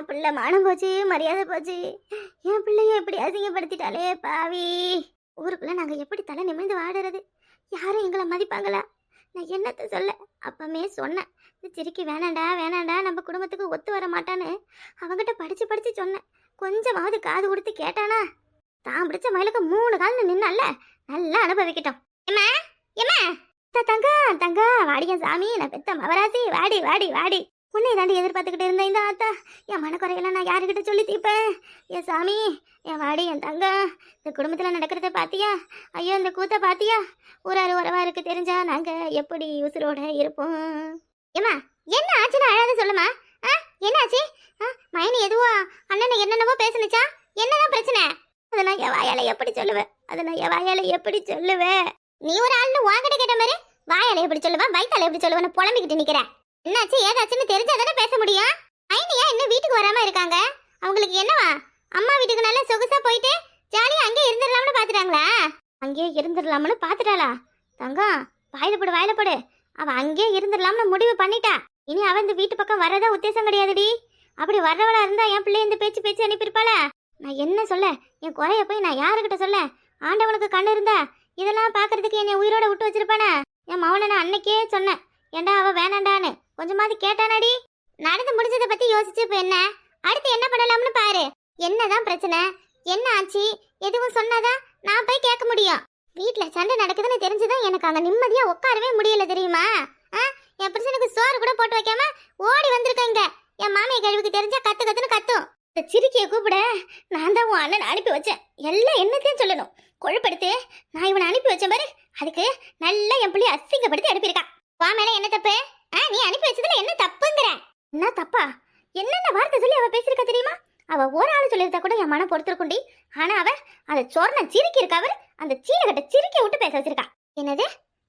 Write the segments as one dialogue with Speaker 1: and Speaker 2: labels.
Speaker 1: என் பிள்ளை மானம் போச்சு மரியாதை போச்சு. என் பிள்ளைய எப்படி அசிங்கப்படுத்திட்டாலே பாவி. ஊருக்குள்ள நாங்க எப்படி தலை நிமிர்ந்து வாடுறது? யாரும் எங்களை மதிப்பாங்களா? நான் என்னத்த சொல்ல? அப்பமே சொன்னேன். இந்த சிரிக்கி வேணாண்டா வேணாண்டா நம்ம குடும்பத்துக்கு ஒத்து வர மாட்டான்னு. அவங்ககிட்ட படிச்சு படிச்சு சொன்னேன். கொஞ்சமாவது காது கொடுத்து கேட்டானா? தான் பிடிச்ச மயிலுக்கு மூணு கால்னு நின்னால நல்லா அனுபவிக்கிட்டோம். ஏம்மா? ஏம்மா? தங்கா தங்கா வாடிய சாமி. நான் பெத்த மவராசி வாடி வாடி வாடி. உன்னை தாண்டி எதிர்பார்த்துக்கிட்டு இருந்தேன். இந்த ஆத்தா என் மனக்குறையெல்லாம் நான் யாருக்கிட்ட சொல்லி தீப்பேன் என் சாமி என் வாடி என் தங்க இந்த குடும்பத்தில் நடக்கிறத பார்த்தியா ஐயோ இந்த கூத்த பாத்தியா? உறவா இருக்கு தெரிஞ்சா நாங்கள் எப்படி உசுரோட இருப்போம்? ஏம்மா என்ன ஆச்சுன்னு அழாத சொல்லுமா ஆ என்னாச்சு? ஆ மைனி எதுவோ அண்ணனை என்னென்னவோ பேசுனுச்சா? என்னதான் பிரச்சனை? அதை நான் என் வாயால எப்படி சொல்லுவேன்? அதை நான் என் வாயால எப்படி சொல்லுவேன்? நீ ஒரு ஆள்னு வாங்கிட்ட கேட்ட மாதிரி வாயால எப்படி சொல்லுவேன் வயித்தால எப்படி சொல்லுவேன்னு புலம்பிக்கிட்டு நிற்கிறேன் என்னாச்சு? ஏதாச்சுன்னு தெரிஞ்சாதானே பேச முடியும். ஐனியா இன்னும் வீட்டுக்கு வராம இருக்காங்க? அவங்களுக்கு என்னவா? அம்மா வீட்டுக்கு நல்லா சொகுசா போயிட்டு ஜாலியா அங்கேயே இருந்துடலாம்னு பாத்துட்டாங்களா? அங்கேயே இருந்துடலாம்னு பாத்துட்டாளா? தங்கம் வாயில போடு வாயில போடு. அவ அங்கேயே இருந்துடலாம்னு முடிவு பண்ணிட்டா. இனி அவ இந்த வீட்டு பக்கம் வரதா உத்தேசம் கிடையாதுடி. அப்படி வர்றவளா இருந்தா என் பிள்ளை இந்த பேச்சு பேச்சு அனுப்பியிருப்பாள? நான் என்ன சொல்ல? என் குறைய போய் நான் யாருக்கிட்ட சொல்ல? ஆண்டவனுக்கு கண்ணு இருந்தா இதெல்லாம் பாக்குறதுக்கு என்னை உயிரோட விட்டு வச்சிருப்பானே? என் மவனை நான் அன்னைக்கே சொன்னேன். ஏண்டா அவ வேணாண்டான்னு? கொஞ்சமாவது கேட்டானாடி? நடந்து முடிஞ்சதை பத்தி யோசிச்சு இப்ப என்ன? அடுத்து என்ன பண்ணலாம்னு பாரு. என்னதான் பிரச்சனை? என்ன ஆச்சு? எதுவும் சொன்னாதான் நான் போய் கேட்க முடியும். வீட்டுல சண்டை நடக்குதுன்னு தெரிஞ்சுதான் எனக்கு அங்க நிம்மதியா உட்காரவே முடியல தெரியுமா? ஆ? என் புருஷனுக்கு சோறு கூட போட்டு வைக்காம ஓடி வந்திருக்கேங்க என் மாமியை கழிவுக்கு தெரிஞ்சா கத்து கத்துன்னு கத்தும். இந்த சிரிக்கிய கூப்பிட நான் தான் உன் அண்ணன் அனுப்பி வச்சேன். எல்லாம் என்னத்தையும் சொல்லணும். கொழுப்படுத்து நான் இவனை அனுப்பி வச்சேன் பாரு. அதுக்கு நல்லா என் பிள்ளைய அசிங்கப்படுத்தி அனுப்பியிருக்கான். வா மேல என்ன தப்பு? ஆ நீ அனுப்பி வச்சதுல என்ன தப்புங்கிற? என்ன தப்பா? என்னென்ன வார்த்தை சொல்லி அவ பேசியிருக்கா தெரியுமா? அவ ஒரு ஆள் சொல்லியிருந்தா கூட என் மனம் பொறுத்திருக்குண்டி ஆனா அவ அந்த சொர்ண சிரிக்கி இருக்கா அவர்? அந்த சீலகட்ட சிரிக்கி விட்டு பேச வச்சிருக்கா. என்னது?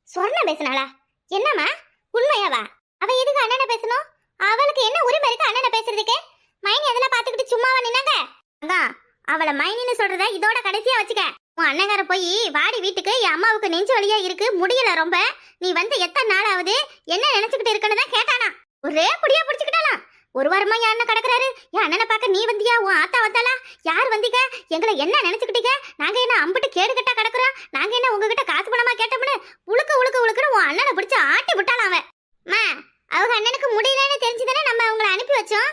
Speaker 1: சொர்ணம் பேசினாளா? என்னம்மா? உண்மையாவா? அவ எதுக்கு அண்ணனை பேசணும்? அவளுக்கு என்ன உரிமை இருக்கு அண்ணனை பேசுறதுக்கு? மைனி அதெல்லாம் பாத்துக்கிட்டு சும்மாவா நின்னாங்க? அங்க அவளை மைனின்னு சொல்றத இதோட கடைசியா வச்சுக்க. உன் அண்ணங்கார போய் வாடி வீட்டுக்கு என் அம்மாவுக்கு நெஞ்சு வழியா இருக்கு முடியல ரொம்ப. நீ வந்து எத்தனை நாள் ஆகுது என்ன நினைச்சுக்கிட்டு இருக்கன்னு தான் கேட்டானா. ஒரே புடியா பிடிச்சுக்கிட்டாலாம் ஒரு வாரமா என் அண்ணன் கிடக்குறாரு. என் அண்ணனை பார்க்க நீ வந்தியா? உன் ஆத்தா வந்தாளா? யார் வந்தீங்க எங்களை என்ன நினைச்சுக்கிட்டீங்க? நாங்க என்ன அம்பிட்டு கேடு கட்டா கிடக்குறோம்? நாங்க என்ன உங்ககிட்ட காசு பணமா கேட்டோம்னு உழுக்க உழுக்க உழுக்குன்னு உன் அண்ணனை பிடிச்சு ஆட்டி விட்டாலாம் அவன். அவங்க அண்ணனுக்கு முடியலன்னு தெரிஞ்சுதானே நம்ம அவங்கள அனுப்பி வச்சோம்?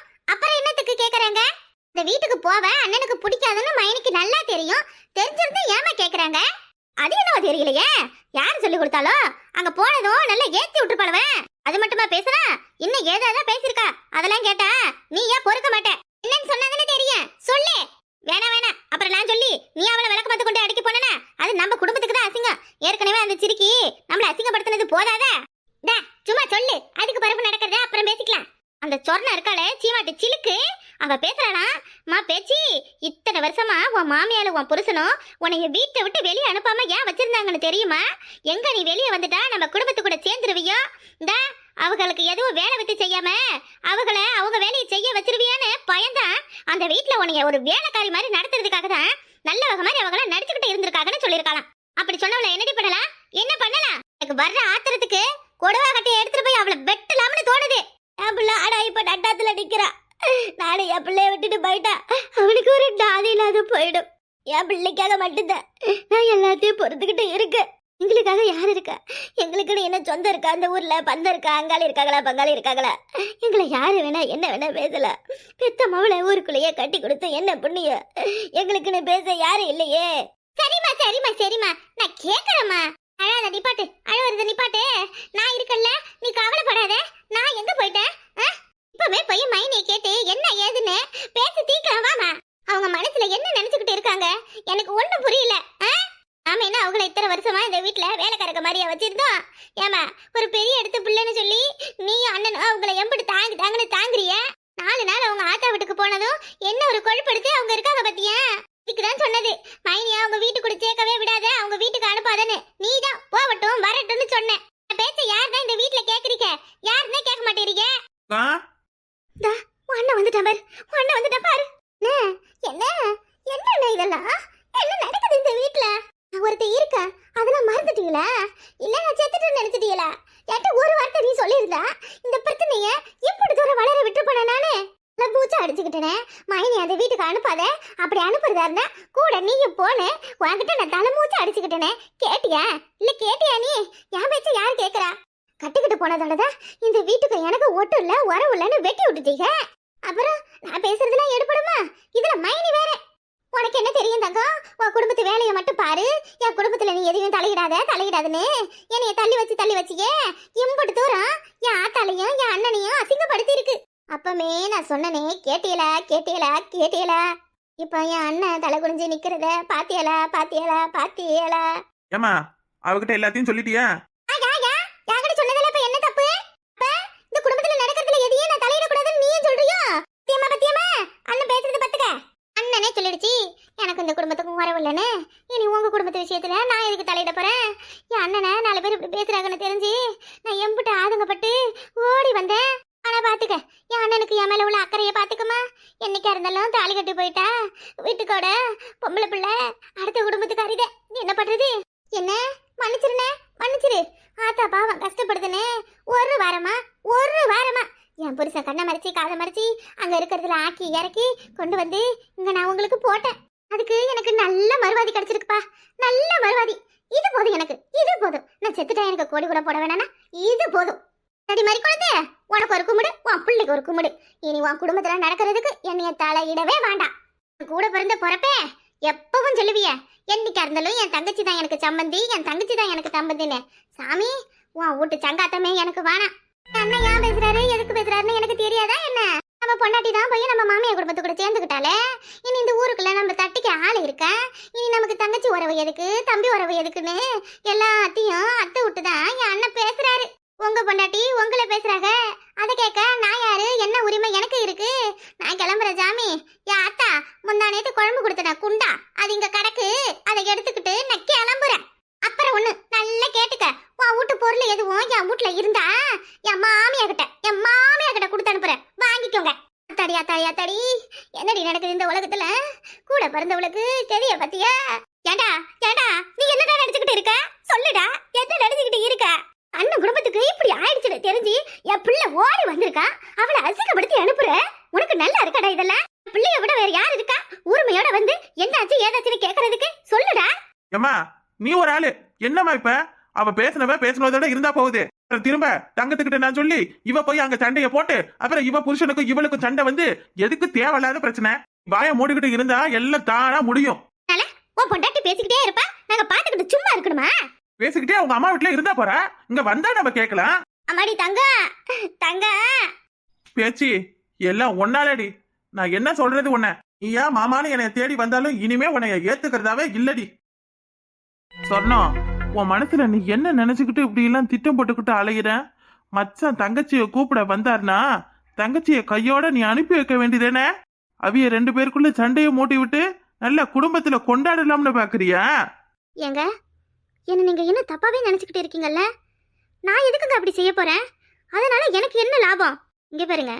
Speaker 1: இந்த வீட்டுக்கு போவ அண்ணனுக்கு பிடிக்காதுன்னு மைனிக்கு நல்லா தெரியும். தெரிஞ்சிருந்து ஏமா கேக்குறாங்க? அது என்னவோ தெரியலையே. யார் சொல்லி கொடுத்தாலோ அங்க போனதும் நல்லா ஏத்தி விட்டுருப்பாளவன் அது மட்டுமா பேசுறா? இன்னும் ஏதாவது பேசிருக்கா அதெல்லாம் கேட்டா நீ ஏன் பொறுக்க மாட்ட? என்னன்னு சொன்னாங்கன்னு தெரியும். சொல்லு. வேணாம் வேணாம் அப்புறம் நான் சொல்லி நீ அவளை விளக்க பார்த்து கொண்டு அடிக்க போனா அது நம்ம குடும்பத்துக்கு தான் அசிங்கம். ஏற்கனவே அந்த சிரிக்கி நம்மள அசிங்கப்படுத்தினது போதாதா? சும்மா சொல்லு. அதுக்கு பரப்பு நடக்கிறத அப்புறம் பேசிக்கலாம். அந்த சொர்ணம் இருக்காளே சீமாட்டு சிலுக்கு அவ பேசுறானா? மா பேச்சி இத்தனை வருஷமா உன் மாமியால உன் புருஷனும் உன்னைய வீட்டை விட்டு வெளியே அனுப்பாம ஏன் வச்சிருந்தாங்கன்னு தெரியுமா? எங்க நீ வெளியே வந்துட்டா நம்ம குடும்பத்து கூட சேர்ந்துருவியோ? இந்த அவங்களுக்கு எதுவும் வேலை விட்டு செய்யாம அவங்கள அவங்க வேலையை செய்ய வச்சிருவியான்னு பயந்தான் அந்த வீட்ல உன்னைய ஒரு வேலைக்காரி மாதிரி நடத்துறதுக்காக தான் நல்ல வகை மாதிரி அவங்கள நடிச்சுக்கிட்டு இருந்திருக்காங்கன்னு சொல்லியிருக்கலாம் அப்படி சொன்னவள என்னடி பண்ணலாம்? என்ன பண்ணலாம்? எனக்கு வர்ற ஆத்திரத்துக்கு கொடுவா கட்டி எடுத்துட்டு போய் அவளை வெட்டலாம்னு தோணுது. என் பிள்ளை ஆடா இப்ப நட்டாத்துல நிக்கிறா. நாளை என் பிள்ளைய விட்டுட்டு போயிட்டா அவனுக்கு ஒரு நாதி இல்லாத போயிடும். என் பிள்ளைக்காக மட்டும்தான். நான் எல்லாத்தையும் பொறுத்துக்கிட்டு இருக்கேன். எங்களுக்காக யார் இருக்கா? எங்களுக்குன்னு என்ன சொந்தம் இருக்கா? அந்த ஊர்ல பந்தம் இருக்கா? அங்காளி இருக்காங்களா? பங்காளி இருக்காங்களா? எங்களை யாரு வேணா என்ன வேணா பேசல பெத்த மவளை ஊருக்குள்ளேயே கட்டி கொடுத்து என்ன புண்ணிய எங்களுக்குன்னு பேச யாரும் இல்லையே? சரிம்மா சரிம்மா சரிம்மா. நான் கேக்குறேம்மா. அழாத நிப்பாட்டு. அழுவுறத நிப்பாட்டு. நான் இருக்கல்ல நீ கவலைப்படாத. நான் எங்க போயிட்டேன்? ஆ? இப்பவே போய் மைனியை கேட்டு என்ன ஏதுன்னு? பேசி தீக்கலாம் வாமா. அவங்க மனசுல என்ன நினைச்சுக்கிட்டு இருக்காங்க? எனக்கு ஒண்ணும் புரியல. நாம என்ன அவங்கள இத்தனை வருஷமா இந்த வீட்ல வேலைக்காரக்க மாதிரியா வச்சிருந்தோம்? ஏமா ஒரு பெரிய இடத்து பிள்ளைன்னு சொல்லி நீ அண்ணனும் அவங்கள எம்பிட்டு தாங்கி தாங்கன்னு தாங்குறிய? நாலு நாள் அவங்க ஆத்தா வீட்டுக்கு போனதும் என்ன ஒரு கொழுப்படுத்து அவங்க இருக்காங்க பத்தியா? இதுக்குதான் சொன்னது. மைனியா அவங்க வீட்டுக்குள்ள சேர்க்கவே விடாத அவங்க வீட்டுக்கு அனுப்பாதன்னு. நீ தான் போகட்டும் வரட்டும்னு சொன்னேன். பேச்ச யார் தான் இந்த வீட்ல கேக்குறீங்க? யாருமே கேட்க மாட்டேறீங்க
Speaker 2: ஆ
Speaker 1: உன் அண்ணன் வந்துட்டான் பாரு. உன் அண்ணன் பாரு. என்ன? என்ன இதெல்லாம்? என்ன நடக்குது இந்த வீட்ல? நான் ஒருத்த இருக்க அதெல்லாம் மறந்துட்டீங்களா? இல்ல நான் செத்துட்டேன்னு நினைச்சிட்டீங்களா? என்கிட்ட ஒரு வார்த்தை நீ சொல்லியிருந்தா இந்த பிரச்சனைய இப்படி தூரம் வளர விட்டு போன நானே? நான் பூச்சா அடிச்சுக்கிட்டேனே. மயனி அந்த வீட்டுக்கு அனுப்பாத. அப்படி அனுப்புறதா இருந்தா கூட நீயும் போன உன்கிட்ட நான் தலை மூச்சா அடிச்சுக்கிட்டேனே. கேட்டியா? இல்ல கேட்டியா நீ? என் பேச்ச யார் கேக்குறா? கட்டிக்கிட்டு போனதாலதான் இந்த வீட்டுக்கு எனக்கு ஒட்டும் இல்ல உறவு இல்லைன்னு வெட்டி விட்டுட்டீங்க. அப்புறம் நான் பேசுறதுலாம் எடுபடுமா? இதுல மைனி வேற. உனக்கு என்ன தெரியும் தங்கம்? உன் குடும்பத்து வேலையை மட்டும் பாரு. என் குடும்பத்துல நீ எதையும் தலையிடாத தலையிடாதுன்னு. என்னைய தள்ளி வச்சு தள்ளி வச்சுக்கே இம்புட்டு தூரம் என் ஆத்தாலையும் என் அண்ணனையும் அசிங்கப்படுத்தி இருக்கு அப்பமே நான் சொன்னனே கேட்டியல கேட்டியல கேட்டியல. இப்ப என் அண்ணன் தலை குனிஞ்சு நிக்கிறத பாத்தியல பாத்தியல பாத்தியல.
Speaker 2: ஏமா அவகிட்ட எல்லாத்தையும் சொல்லிட்டியா
Speaker 1: யாங்கிட்ட சொன்னதுல இப்ப என்ன தப்பு அப்ப இந்த குடும்பத்துல நடக்கிறதுல எதையும் நான் தலையிடக்கூடாதுன்னு நீயும் சொல்றியோ பத்தியமா பத்தியமா அண்ணன் பேசுறது பத்துக்க தானே சொல்லிடுச்சு? எனக்கு இந்த குடும்பத்துக்கும் உறவு இல்லைன்னு. இனி உங்கள் குடும்பத்து விஷயத்தில் நான் எதுக்கு தலையிட போகிறேன் என் அண்ணனை நாலு பேர் இப்படி பேசுகிறாங்கன்னு தெரிஞ்சு நான் எம்பிட்டு ஆதங்கப்பட்டு ஓடி வந்தேன். ஆனால் பார்த்துக்க என் அண்ணனுக்கு என் மேலே உள்ள அக்கறையை பார்த்துக்கமா என்னைக்கா இருந்தாலும் தாலி கட்டி போயிட்டா? வீட்டுக்கோட பொம்பளை பிள்ளை அடுத்த குடும்பத்துக்கு அறிதே என்ன பண்ணுறது என்ன? மன்னிச்சிருண்ணே மன்னிச்சிரு. ஆத்தா பாவம் கஷ்டப்படுதுனே ஒரு வாரமா ஒரு வாரமா என் புருஷன் கண்ணை மறைச்சி காதை மறைச்சி அங்க இருக்கிறதுல ஆக்கி இறக்கி கொண்டு வந்து இங்க நான் உங்களுக்கு போட்டேன். அதுக்கு எனக்கு நல்ல மறுவாதி கிடைச்சிருக்குப்பா. நல்ல மறுவாதி. இது போதும் எனக்கு. இது போதும். நான் செத்துட்டேன் எனக்கு கோடி கூட போட வேணானா இது போதும். சரி மாதிரி குழந்தைய உனக்கு ஒரு கும்பிடு உன் பிள்ளைக்கு ஒரு கும்பிடு இனி உன் குடும்பத்துல நடக்கிறதுக்கு என்னைய தலையிடவே வேண்டாம். உன் கூட பிறந்த பிறப்பே எப்பவும் சொல்லுவிய என்னைக்கா இருந்தாலும் என் தங்கச்சி தான் எனக்கு சம்மந்தி என் தங்கச்சி தான் எனக்கு தம்பந்தின்னு சாமி உன் வீட்டு சங்காத்தமே எனக்கு வேணாம். அண்ணன் ஏன் பேசுறாரு? எதுக்கு பேசுறாருன்னு எனக்கு தெரியாதா என்ன? நம்ம பொண்டாட்டி தான் போய் நம்ம மாமியார் குடும்பத்து கூட சேர்ந்துக்கிட்டாலே இனி இந்த ஊருக்குள்ள நம்ம தட்டிக்க ஆள் இருக்க? இனி நமக்கு தங்கச்சி உறவு எதுக்கு? தம்பி உறவு எதுக்குன்னு? எல்லாத்தையும் அத்தை விட்டு தான் என் அண்ணன் பேசுறாரு. உங்க பொண்டாட்டி உங்களை பேசுறாங்க அதை கேட்க நான் யாரு? என்ன உரிமை எனக்கு இருக்கு? நான் கிளம்புற ஜாமி என் அத்தா முந்தா நேற்று குழம்பு கொடுத்தன குண்டா? அது இங்க கிடக்கு. அதை எடுத்துக்கிட்டு நான் கிளம்புறேன் அப்புறம் ஒண்ணு நல்லா கேட்டுக்க உன் வீட்டு பொருள் எதுவும் என் வீட்டுல இருந்தா என் மாமியா கிட்ட என் மாமியா கிட்ட கொடுத்து அனுப்புறேன் வாங்கிக்கோங்க ஏத்தாடி என்னடி நடக்குது இந்த உலகத்துல? கூட பிறந்தவளுக்கு தெரிய பத்தியா? ஏண்டா ஏண்டா நீ என்னடா நடிச்சுக்கிட்டு இருக்க? சொல்லுடா என்ன நடிச்சுக்கிட்டு இருக்க? அண்ணன் குடும்பத்துக்கு இப்படி ஆயிடுச்சுன்னு தெரிஞ்சு என் பிள்ளை ஓடி வந்திருக்கா? அவளை அசிங்கப்படுத்தி அனுப்புற? உனக்கு நல்லா இருக்காடா இதெல்லாம்? பிள்ளைய விட வேற யார் இருக்கா? உரிமையோட வந்து என்னாச்சு ஏதாச்சுன்னு கேக்குறதுக்கு சொல்லுடா.
Speaker 2: ஏமா நீ ஒரு ஆளு. என்னம்மா இப்ப? அவ பேசினவ பேசினதோட இருந்தா போகுது. திரும்ப தங்கத்துக்கிட்ட நான் சொல்லி இவ போய் அங்க சண்டைய போட்டு அப்புறம் இவ புருஷனுக்கும் இவளுக்கும் சண்டை வந்து எதுக்கு தேவையில்லாத பிரச்சனை? வாய மூடிக்கிட்டு இருந்தா எல்லாம் தானா முடியும்.
Speaker 1: உன் பொண்டாட்டி பேசிக்கிட்டே இருப்பா? நாங்க பாத்துக்கிட்டு சும்மா இருக்கணுமா?
Speaker 2: பேசிக்கிட்டே அவங்க அம்மா வீட்டுல இருந்தா போறா? இங்க வந்தா நம்ம கேட்கலாம்.
Speaker 1: அம்மாடி தங்க தங்க.
Speaker 2: பேச்சு எல்லாம் ஒன்னாலடி. நான் என்ன சொல்றது உன்ன? நீ ஏன் மாமான்னு என்னை தேடி வந்தாலும் இனிமே உன்னைய ஏத்துக்கிறதாவே இல்லடி. சொன்னோம். உன் மனசுல நீ என்ன நினைச்சுக்கிட்டு இப்படி எல்லாம் திட்டம் போட்டுக்கிட்டு அலையிற? மச்சான் தங்கச்சிய கூப்பிட வந்தார்னா தங்கச்சிய கையோட நீ அனுப்பி வைக்க வேண்டியதானே அவிய ரெண்டு பேருக்குள்ள சண்டையை மூட்டி விட்டு நல்ல குடும்பத்துல கொண்டாடலாம்னு பாக்குறியா?
Speaker 1: ஏங்க என்ன நீங்க என்ன தப்பாவே நினைச்சுக்கிட்டு இருக்கீங்கல்ல? நான் எதுக்குங்க அப்படி செய்ய போறேன்? அதனால எனக்கு என்ன லாபம்? இங்க பாருங்க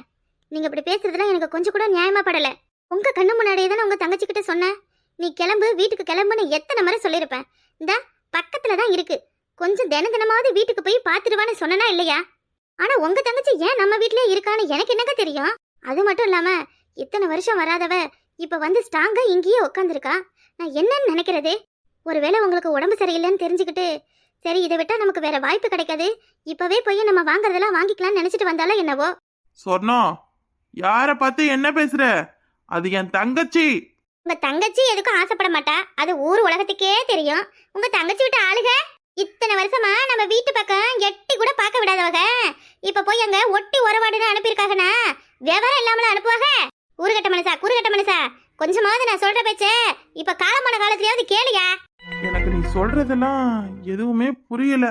Speaker 1: நீங்க இப்படி பேசுறதுலாம் எனக்கு கொஞ்சம் கூட நியாயமா படல. உங்க கண்ணு முன்னாடியே தானே உங்க தங்கச்சி கிட்ட சொன்னேன். நீ கிளம்பு வீட்டுக்கு கிளம்புன்னு எத்தனை முறை சொல்லியிருப்பேன். இந்த பக்கத்துல தான் இருக்கு. கொஞ்சம் தின தினமாவது வீட்டுக்கு போய் பாத்துருவான்னு சொன்னனா இல்லையா? ஆனா உங்க தங்கச்சி ஏன் நம்ம வீட்லயே இருக்கான்னு எனக்கு என்னங்க தெரியும்? அது மட்டும் இல்லாம இத்தனை வருஷம் வராதவ இப்ப வந்து ஸ்ட்ராங்கா இங்கேயே உட்காந்துருக்கா நான் என்னன்னு நினைக்கிறது? ஒருவேளை உங்களுக்கு உடம்பு சரியில்லைன்னு தெரிஞ்சுக்கிட்டு சரி இதை விட்டா நமக்கு வேற வாய்ப்பு கிடைக்காது. இப்பவே போய் நம்ம வாங்குறதெல்லாம் வாங்கிக்கலாம்னு நினைச்சிட்டு வந்தாலும் என்னவோ?
Speaker 2: சொன்னோம் யார பார்த்து என்ன பேசுற? அது என் தங்கச்சி.
Speaker 1: உங்க தங்கச்சி எதுக்கும் ஆசைப்பட மாட்டா. அது ஊர் உலகத்துக்கே தெரியும். உங்க தங்கச்சி விட்ட ஆளுக? இத்தனை வருஷமா நம்ம வீட்டு பக்கம் எட்டி கூட பார்க்க விடாதவங்க இப்ப போய் அங்க ஒட்டி உறவாடுன்னு அனுப்பியிருக்காங்கண்ணா விவரம் இல்லாமல அனுப்புவாங்க ஊருகட்ட மனுஷா குறுகட்ட மனுஷா கொஞ்சமாவது நான் சொல்ற பேச்ச இப்ப காலமான காலத்திலயாவது கேளுயா?
Speaker 2: எனக்கு நீ சொல்றதெல்லாம் எதுவுமே புரியல.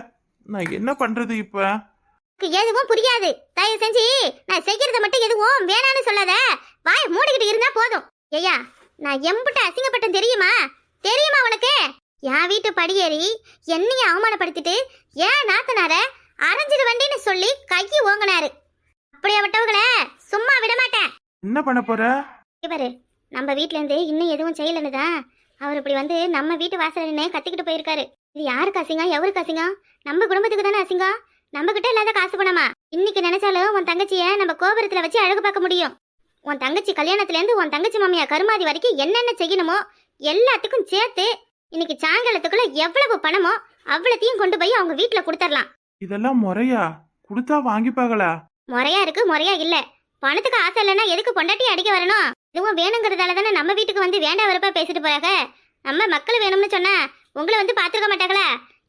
Speaker 2: நான் என்ன பண்றது இப்ப?
Speaker 1: எதுவும் புரியாது. தயவு செஞ்சு நான் செய்யறத மட்டும் எதுவும் வேணான்னு சொல்லாத. வாய மூடிக்கிட்டு இருந்தா போதும். ஐயா நான் எம்புட்டு அசிங்கப்பட்டேன் தெரியுமா? தெரியுமா உனக்கு? என் வீட்டு படியேறி என்னையும் அவமானப்படுத்திட்டு ஏன் நாத்தனார அரைஞ்சிடு வண்டின்னு சொல்லி கையை ஓங்கினாரு. அப்படியே விட்டவங்கள சும்மா விட மாட்டேன்
Speaker 2: என்ன பண்ண போற?
Speaker 1: இவரு நம்ம வீட்ல இருந்து இன்னும் எதுவும் செய்யலன்னு தான் அவர் இப்படி வந்து நம்ம வீட்டு வாசல்ல நின்னு கத்திக்கிட்டு போயிருக்காரு. இது யாருக்கு அசிங்கம்? எவருக்கு அசிங்கம்? நம்ம குடும்பத்துக்கு தானே அசிங்கம்? நம்ம கிட்ட இல்லாத காசு பணமா? இன்னைக்கு நினைச்சாலும் உன் தங்கச்சிய நம்ம கோபுரத்துல வச்சு அழகு பார்க்க முடியும். உன் தங்கச்சி கல்யாணத்துல இருந்து உன் தங்கச்சி மாமியா கருமாதி வரைக்கும் என்னென்ன செய்யணுமோ எல்லாத்துக்கும் சேர்த்து இன்னைக்கு சாயங்காலத்துக்குள்ள எவ்வளவு பணமோ அவ்வளத்தையும் கொண்டு போய் அவங்க வீட்டுல கொடுத்துடலாம்
Speaker 2: இதெல்லாம் முறையா? கொடுத்தா வாங்கிப்பாங்களா
Speaker 1: முறையா இருக்கு முறையா இல்ல. பணத்துக்கு ஆசை இல்லைன்னா எதுக்கு பொண்டாட்டி அடிக்க வரணும்? இதுவும் வேணுங்கிறதால தானே நம்ம வீட்டுக்கு வந்து வேண்டாம் வரப்பா பேசிட்டு போறாங்க. நம்ம மக்கள் வேணும்னு சொன்னா உங்களை வந்து பாத்துக்க மாட்டாங்களா?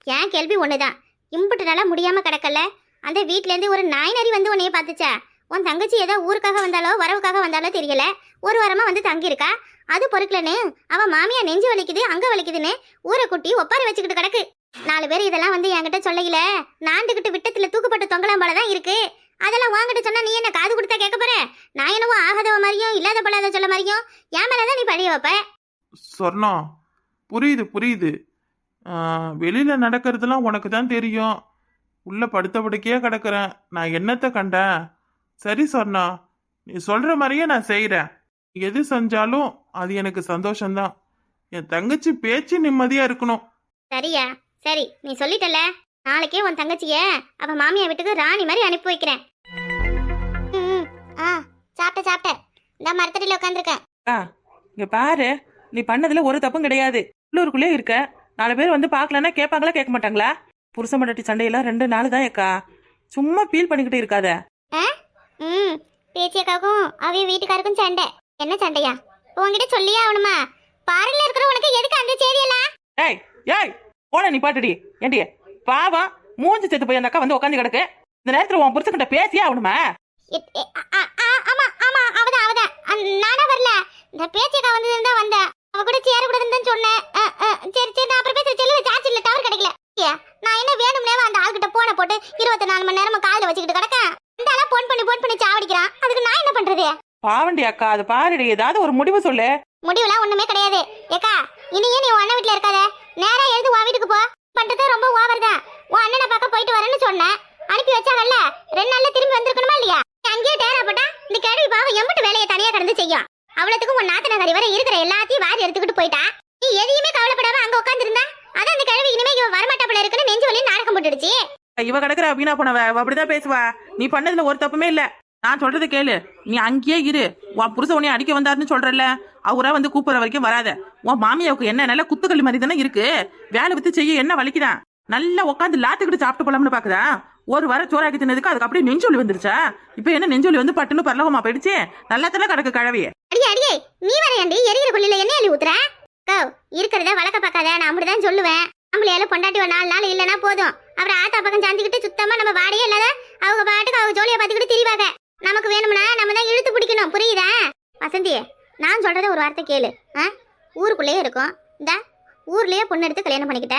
Speaker 1: என் கேள்வி ஒண்ணுதான். இம்புட்டு நாளா முடியாம கிடக்கல. அந்த வீட்ல இருந்து ஒரு நாய் நரி வந்து உன்னைய பாத்துச்சா உன் தங்கச்சி ஏதோ ஊருக்காக வந்தாலோ வரவுக்காக வந்தாலோ தெரியல. ஒரு வாரமா வந்து தங்கியிருக்கா. அது பொறுக்கலன்னு அவ மாமியா நெஞ்சு வலிக்குது அங்க வலிக்குதுன்னு ஊரை குட்டி ஒப்பாரி வச்சுக்கிட்டு கிடக்கு. நாலு பேர் இதெல்லாம் வந்து என்கிட்ட சொல்லையில. நாண்டுகிட்டு விட்டத்துல தூக்குப்பட்டு தொங்கலாம் போலதான் இருக்கு. அதெல்லாம் வாங்கிட்டு சொன்னா நீ என்ன காது கொடுத்தா கேட்க போற? நான் என்னவோ ஆகாதவ மாதிரியும் இல்லாத படாத சொல்ல மாதிரியும் என் மேலதான் நீ பழிய வைப்ப?
Speaker 2: சொர்ணா புரியுது புரியுது. வெளியில நடக்கிறதுலாம் உனக்கு தான் தெரியும். உள்ள படுத்த படுக்கையே கிடக்குறேன். நான் என்னத்தை கண்டேன்? சரி சொர்ணா நீ சொல்ற மாதிரியே நான் செய்றேன். எது செஞ்சாலும் அது எனக்கு சந்தோஷம்தான். என் தங்கச்சி பேச்சு நிம்மதியா இருக்கணும்.
Speaker 1: சரியா? சரி நீ சொல்லிட்டல. நாளைக்கே உன் தங்கச்சிய அவ மாமியா வீட்டுக்கு ராணி மாதிரி அனுப்பி வைக்கிறேன். ம், ஆ சாப்பிட்ட சாப்பிட்ட. இந்த மரத்தடியில உட்காந்துருக்கேன்
Speaker 3: அக்கா இங்க பாரு. நீ பண்ணதுல ஒரு தப்பும் கிடையாது. உள்ளூருக்குள்ளே இருக்க. நாலு பேர் வந்து பார்க்கலன்னா கேட்பாங்களா கேட்க மாட்டாங்களா? புருஷ மண்டாட்டி சண்டையெல்லாம் ரெண்டு நாள் தான் அக்கா. சும்மா ஃபீல் பண்ணிக்கிட்டு இருக்காத.
Speaker 1: ம் பேச்சியக்காவுக்கும் அவைய வீட்டுக்காருக்கும் சண்டை. என்ன சண்டையா? உன்கிட்ட சொல்லியே ஆகணுமா? பாறையில இருக்கிற உனக்கு எதுக்கு அந்த செய்தியெல்லாம்
Speaker 3: ஏய் ஏய் போன நீ பாட்டுடி ஏண்டி பாவம் மூஞ்சி செத்து போய் அந்த அக்கா வந்து உட்காந்து கிடக்கு. இந்த நேரத்துல உன் புருஷன்கிட்ட பேசியே ஆகணுமா?
Speaker 1: ஆமா ஆமா அவதான் அவதான். நானா வரல. இந்த பேச்சியக்கா வந்ததுன்னு தான் வந்தேன் அவ கூட சேர கூடாதுன்னு தான் சொன்னேன். சரி சரி நான் அப்புறம் பேசுற செல்லுல சார்ஜ் இல்ல டவர் கிடைக்கல. நான் என்ன வேணும்னே அந்த ஆள்கிட்ட போன போட்டு இருபத்தி நாலு மணி நேரமா காதுல வச்சுக்கிட்டு கிடக்கேன்? இந்த ஆளா போன் பண்ணி போன் பண்ணி சாவடிக்கிறான். அதுக்கு நான் என்ன பண்றது?
Speaker 3: பாவண்டி அக்கா அது பாருடி ஏதாவது ஒரு முடிவு சொல்லு.
Speaker 1: முடிவுலாம் ஒண்ணுமே கிடையாது. ஏக்கா இனியே நீ உன் அண்ணன் வீட்ல இருக்காத. நேரா எழுந்து உன் வீட்டுக்கு போ. பண்றது ரொம்ப ஓவர் தான். உன் அண்ணனை பார்க்க போயிட்டு வரேன்னு சொன்னேன். அனுப்பி வச்சாங்கல்ல? ரெண்டு நாள்ல திரும்பி வந்திருக்கணுமா இல்லையா? நீ அங்கேயே டேரா போட்டா இந்த கேள்வி பாவம் எம்பிட்டு வேலையை தனியா கடந்து செய்யும். அவ்வளவுக்கும் உன் நாத்தனாரி வரை இருக்கிற எல்லாத்தையும் வாரி எடுத்துக்கிட்டு போயிட்டா. நீ எதையுமே கவலைப்படாம அங்க உட்காந்துருந்தா அதான் அந்த கிழவி இனிமே இவ வரமாட்டாப்புல இருக்குன்னு நெஞ்சு வலி நாடகம் போட்டுடுச்சு.
Speaker 3: இவ கிடக்குற வீணா போனவ அப்படிதான் பேசுவா. நீ பண்ணதுல ஒரு தப்புமே இல்ல. நான் சொல்றது கேளு. நீ அங்கேயே இரு. உன் புருஷ உன்னை அடிக்க வந்தாருன்னு சொல்றல அவரா வந்து கூப்பிடுற வரைக்கும் வராத. உன் மாமியாவுக்கு என்ன நல்ல குத்துக்கல்லி மாதிரி தானே இருக்கு. வேலை வித்து செய்ய என்ன வலிக்குதான் நல்லா உட்காந்து லாத்துக்கிட்டு சாப்பிட்டு போலாம்னு பாக்குதா? ஒரு வாரம் சோறாக்கி தின்னதுக்கு அதுக்கு அப்படியே நெஞ்சொலி வந்துருச்சா? இப்ப என்ன நெஞ்சொலி வந்து பட்டுன்னு பரலகமா போயிடுச்சு? நல்லா தானே கிடக்கு கழவி
Speaker 1: அடியே அடியே நீ வரையாண்டி எரிகிற கொள்ளில என்ன எழுதி ஊத்துற? கோ இருக்கிறத வளர்க்க பார்க்காத. நான் அப்படிதான் சொல்லுவேன். நம்மளையால பொண்டாட்டி ஒரு நாலு நாள் இல்லைன்னா போதும். அப்புறம் ஆத்தா பக்கம் சாந்திக்கிட்டு சுத்தமா நம்ம வாடையே இல்லாத அவங்க பாட்டுக்கு அவங்க ஜோலியை பார்த்துக்கிட்டு திரிவாங்க. நமக்கு வேணும்னா நம்ம தான் இழுத்து பிடிக்கணும். புரியுதா? வசந்தி நான் சொல்றத ஒரு வார்த்தை கேளு. ஆ? ஊருக்குள்ளேயே இருக்கும். இந்த ஊர்லேயே பொண்ணு எடுத்து கல்யாணம் பண்ணிக்கிட்ட.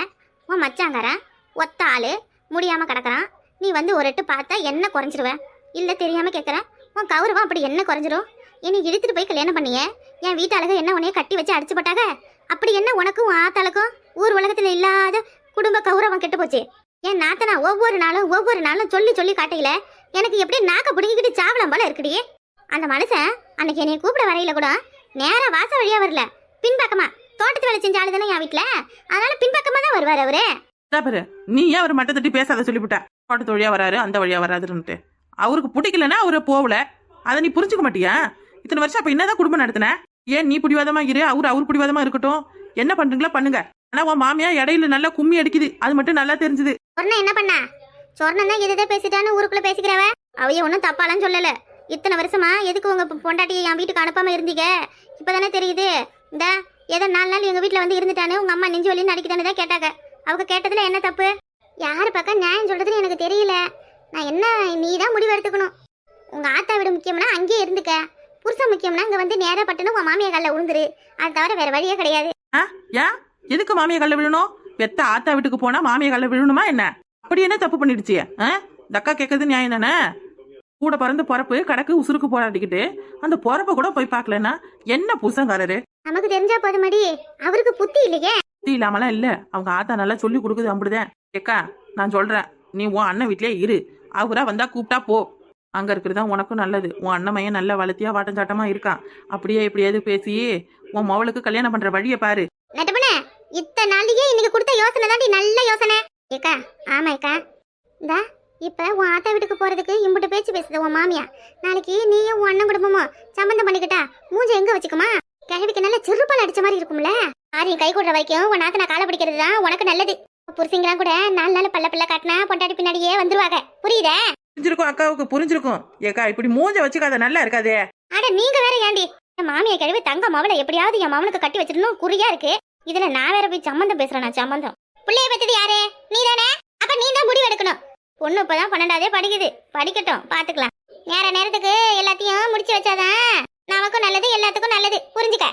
Speaker 1: உன் மச்சாங்காரன் ஒத்த ஆளு முடியாமல் கிடக்குறான். நீ வந்து ஒரு எட்டு பார்த்தா என்ன குறைஞ்சிருவேன் இல்லை தெரியாமல் கேட்குறேன் உன் கௌரவம் அப்படி என்ன குறைஞ்சிரும்? என்னை இழுத்துட்டு போய் கல்யாணம் பண்ணிய. என் வீட்டாளுக என்ன உனையே கட்டி வச்சு அடிச்சு போட்டாங்க அப்படி என்ன உனக்கும் ஆத்தாளுக்கும் ஊர் உலகத்தில் இல்லாத குடும்ப கௌரவம் கெட்டு போச்சு? என் நாத்தனா ஒவ்வொரு நாளும் ஒவ்வொரு நாளும் சொல்லி சொல்லி காட்டையில எனக்கு எப்படி நாக்க பிடுங்கிக்கிட்டு சாவளம் போல இருக்குடியே அந்த மனுஷன் அன்னைக்கு என்னைய கூப்பிட வரையில கூட நேரா வாச வழியா வரல. பின்பக்கமா தோட்டத்து வேலை செஞ்ச ஆளு தானே என் வீட்டுல அதனால பின்பக்கமா தான் வருவாரு அவரு.
Speaker 3: பாரு நீ ஏன் அவர் மட்டும் தட்டி பேசாத சொல்லிவிட்ட? தோட்டத்து வழியா வராரு அந்த வழியா வராதுன்னுட்டு. அவருக்கு பிடிக்கலன்னா அவரை போகல அதை நீ புரிஞ்சுக்க மாட்டியா? இத்தனை வருஷம் அப்ப என்னதான் குடும்பம் நடத்தின? ஏன் நீ பிடிவாதமா இரு அவர் அவர் பிடிவாதமா இருக்கட்டும். என்ன பண்றீங்களா பண்ணுங்க. ஆனா உன் மாமியா இடையில நல்லா கும்மி அடிக்குது. அது மட்டும் நல்லா தெரிஞ்சுது.
Speaker 1: சொன்ன என்ன பண்ணா? சொர்ணம் தான் எதை பேசிட்டான்னு ஊருக்குள்ள பேசிக்கிறவ? அவைய ஒன்றும் தப்பாலாம் சொல்லல. இத்தனை வருஷமா எதுக்கு உங்க பொண்டாட்டியை என் வீட்டுக்கு அனுப்பாம இருந்தீங்க? இப்பதானே தெரியுது. இந்த ஏதோ நாலு நாள் எங்க வீட்டுல வந்து இருந்துட்டானே உங்க அம்மா நெஞ்சு வலின்னு அடிக்குதானே தான் கேட்டாங்க. அவங்க கேட்டதுல என்ன தப்பு? யாரு பக்கம் நியாயம் சொல்றதுன்னு எனக்கு தெரியல. நான் என்ன நீ தான் முடிவு எடுத்துக்கணும். உங்க ஆத்தா வீடு முக்கியம்னா அங்கேயே இருந்துக்க. புருஷன் முக்கியம்னா இங்க வந்து நேரா பட்டுன்னு உன் மாமியா காலில் உழுந்துரு. அது தவிர வேற வழியே கிடையாது.
Speaker 3: எதுக்கு மாமியா கல்ல விழணும்? பெத்த ஆத்தா வீட்டுக்கு போனா மாமியா கல்ல விழணுமா என்ன? அப்படி என்ன தப்பு பண்ணிடுச்சு? அக்கா கேட்கறது நியாயம் தானே? கூட பிறந்து பொறப்பு கடக்கு உசுருக்கு போராடிக்கிட்டு அந்த பொறப்ப கூட போய் பார்க்கலன்னா என்ன புருஷங்காரரு
Speaker 1: நமக்கு தெரிஞ்சா போதுமடி. அவருக்கு புத்தி இல்லையே.
Speaker 3: புத்தி இல்லாமலாம் இல்ல. அவங்க ஆத்தா நல்லா சொல்லி கொடுக்குது அப்படிதான். ஏக்கா நான் சொல்றேன். நீ உன் அண்ணன் வீட்லயே இரு. அவரா வந்தா கூப்பிட்டா போ. அங்க இருக்கிறது தான் உனக்கும் நல்லது. உன் அண்ணன் மையன் நல்ல வளர்த்தியா வாட்டஞ்சாட்டமா இருக்கான். அப்படியே இப்படியாவது பேசி உன் மவளுக்கு கல்யாணம் பண்ற வழியை பாரு.
Speaker 1: இத்தனை நாளையே இன்னைக்கு கொடுத்த யோசனை தாண்டி நல்ல யோசனை. ஏக்கா ஆமா ஏக்கா இந்த இப்ப உன் ஆத்தா வீட்டுக்கு போறதுக்கு இம்புட்டு பேச்சு பேசுது உன் மாமியா. நாளைக்கு நீயும் உன் அண்ணன் குடும்பமும் சம்பந்தம் பண்ணிக்கிட்டா மூஞ்ச எங்க வச்சுக்குமா? கிழவிக்கு நல்ல செருப்பால் அடிச்ச மாதிரி இருக்கும்ல. ஆரியம் கை கூடுற வரைக்கும் உன் ஆத்தனை காலை பிடிக்கிறது தான் உனக்கு நல்லது. புருஷங்களாம் கூட நாலு நாள் பல்ல பல்ல காட்டினா பொண்டாட்டி பின்னாடியே வந்துருவாங்க. புரியுதா?
Speaker 3: புரிஞ்சிருக்கும் அக்காவுக்கு புரிஞ்சிருக்கும். ஏக்கா இப்படி மூஞ்ச வச்சுக்காத நல்லா இருக்காதே.
Speaker 1: அட நீங்க வேற ஏண்டி மாமியா கிழவி தங்க மவளை எப்படியாவது என் மவனுக்கு கட்டி வச்சிடணும் குறியா இருக்கு. இதுல நான் வேற போய் சம்மந்தம் பேசுறேன் சம்மந்தம் பிள்ளைய பத்தது யாரு? நீ தானே அப்ப நீ தான் முடிவு எடுக்கணும். பொண்ணு இப்பதான் பன்னெண்டாவதே படிக்குது. படிக்கட்டும் பாத்துக்கலாம். நேர நேரத்துக்கு எல்லாத்தையும் முடிச்சு வச்சாதான் நமக்கும் நல்லது எல்லாத்துக்கும் நல்லது. புரிஞ்சுக்க?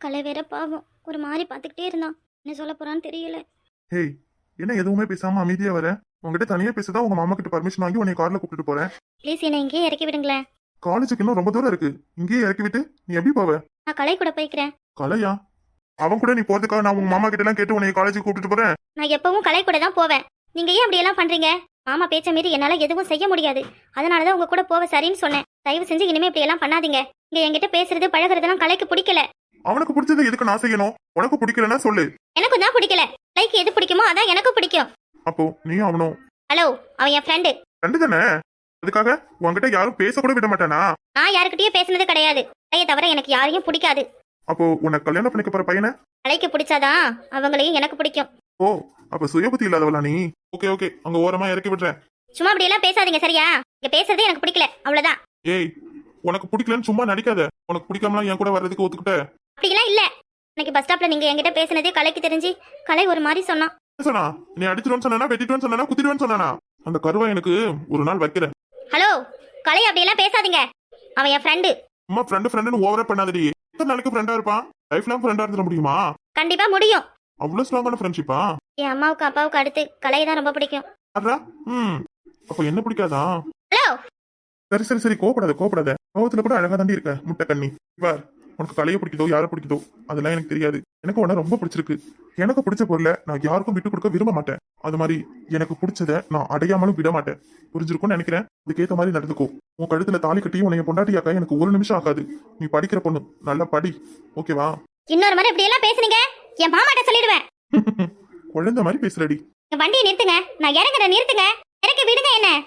Speaker 1: கலை வேற பாவம். ஒரு மாதிரி பாத்துக்கிட்டே இருந்தான். என்ன சொல்ல போறான்னு தெரியல.
Speaker 4: ஹேய் என்ன எதுவுமே பேசாம அமைதியா வர? உங்ககிட்ட தனியா பேசதான் உங்க மாமா கிட்ட பர்மிஷன் வாங்கி உன்னை கார்ல கூப்பிட்டு போறேன்.
Speaker 1: ப்ளீஸ் என்னை இங்கேயே இறக்கி விடுங்களேன்.
Speaker 4: காலேஜுக்கு இன்னும் ரொம்ப தூரம் இருக்கு. இங்கேயே இறக்கி விட்டு நீ எப்படி போவ?
Speaker 1: நான் கலை கூட போய்க்கிறேன்.
Speaker 4: கலையா? அவன் கூட நீ போறதுக்காக நான் உங்க மாமா கிட்ட எல்லாம் கேட்டு உன்னை காலேஜுக்கு கூப்பிட்டு போறேன்.
Speaker 1: நான் எப்பவும் கலை கூட தான் போவேன். நீங்க ஏன் அப்படி எல்லாம் பண்றீங்க? மாமா பேச்ச மீறி என்னால எதுவும் செய்ய முடியாது. அதனாலதான் உங்க கூட போவ சரின்னு சொன்னேன். தயவு செஞ்சு இனிமே இப்படி எல்லாம் பண்ணாதீங்க. இங்க என்கிட்ட பேசுறது பழகுறதெல்லாம் கலைக்கு பிடிக்கல.
Speaker 4: அவனுக்கு பிடிச்சது எதுக்கு நான் செய்யணும்? உனக்கு பிடிக்கலன்னா சொல்லு.
Speaker 1: எனக்கும் தான் பிடிக்கல. கலைக்கு எது பிடிக்குமோ அதான் எனக்கும் பிடிக்கும்.
Speaker 4: அப்போ நீயும் அவனும்
Speaker 1: ஹலோ அவன் என் ஃப்ரெண்டு
Speaker 4: ரெண்டு தானே? அதுக்காக உன்கிட்ட யாரும் பேச கூட விட மாட்டானா?
Speaker 1: நான் யாருக்கிட்டயும் பேசுனது கிடையாது. கலையை தவிர எனக்கு யாரையும் பிடிக்காது.
Speaker 4: அப்போ உன்னை கல்யாணம் பண்ணிக்க போற பையனை?
Speaker 1: கலைக்கு பிடிச்சாதான் அவங்களையும் எனக்கு பிடிக்கும்.
Speaker 4: ஓ அப்ப சுயபுத்தி இல்லாதவளா நீ? ஓகே ஓகே அங்க ஓரமா இறக்கி விடுறேன்.
Speaker 1: சும்மா அப்படி எல்லாம் பேசாதீங்க சரியா? இங்க பேசுறது எனக்கு பிடிக்கல அவ்வளவுதான்.
Speaker 4: ஏய் உனக்கு பிடிக்கலன்னு சும்மா நடிக்காத. உனக்கு பிடிக்காமலாம் என் கூட வர்றதுக்கு ஒத்துக்கிட்ட.
Speaker 1: அப்படிலாம் இல்ல. இன்னைக்கு பஸ் ஸ்டாப்ல நீங்க என்கிட்ட பேசுனதே கலைக்கு தெரிஞ்சு கலை ஒரு மாதிரி சொன்னான்.
Speaker 4: என்ன சொன்னா நீ அடிச்சிடுவேன்னு சொன்னா வெட்டிடுவேன்னு சொன்னா குத்திடுவேன்னு சொன்னானா? அந்த கருவா எனக்கு ஒரு நாள் வைக்கிறேன்.
Speaker 1: ஹலோ கலை அப்படியெல்லாம் பேசாதீங்க. அவன் என் ஃப்ரெண்டு
Speaker 4: அம்மா ஃப்ரெண்டு ஃப்ரெண்டுன்னு ஓவரா பண்ணாதடி. எத்தனை நாளைக்கு ஃப்ரெண்டா இருப்பான்? லைஃப் லாங் ஃப்ரெண்டா இருந்துட முடியுமா?
Speaker 1: கண்டிப்பா முடியும்.
Speaker 4: அவ்வளவு ஸ்ட்ராங்கான ஃப்ரெண்ட்ஷிப்பா
Speaker 1: என் அம்மாவுக்கு அப்பாவுக்கு அடுத்து கலையை தான் ரொம்ப பிடிக்கும்.
Speaker 4: அட்ரா ம். அப்ப என்ன பிடிக்காதா?
Speaker 1: ஹலோ!
Speaker 4: சரி சரி சரி கோபப்படாத கோபப்படாத கோவத்துல கூட அழகா தாண்டி இருக்க முட்டை கண்ணி. பார். உனக்கு கலையை பிடிக்குதோ யாரை பிடிக்குதோ அதெல்லாம் எனக்கு தெரியாது. எனக்கு உன்ன ரொம்ப பிடிச்சிருக்கு. எனக்கு பிடிச்ச பொருளை நான் யாருக்கும் விட்டு கொடுக்க விரும்ப மாட்டேன். அது மாதிரி எனக்கு பிடிச்சத நான் அடையாமலும் விட மாட்டேன். புரிஞ்சிருக்கும்னு நினைக்கிறேன். அதுக்கேத்த மாதிரி நடந்துக்கோ. உன் கழுத்துல தாலி கட்டி உன்னைய பொண்டாட்டியாக்க எனக்கு ஒரு நிமிஷம் ஆகாது. நீ படிக்கிற பொண்ணு. நல்லா படி. ஓகேவா?
Speaker 1: இன்னொரு முறை இப்படி எல்லாம் பேசுனீங்க. என் மாமாட்ட சொல்லிடுவேன்.
Speaker 4: குழந்தை மாதிரி பேசுறடி.
Speaker 1: வண்டியை நிறுத்துங்க. நான் இறங்குறேன் நிறுத்துங்க. இறக்கி விடுங்க என்ன.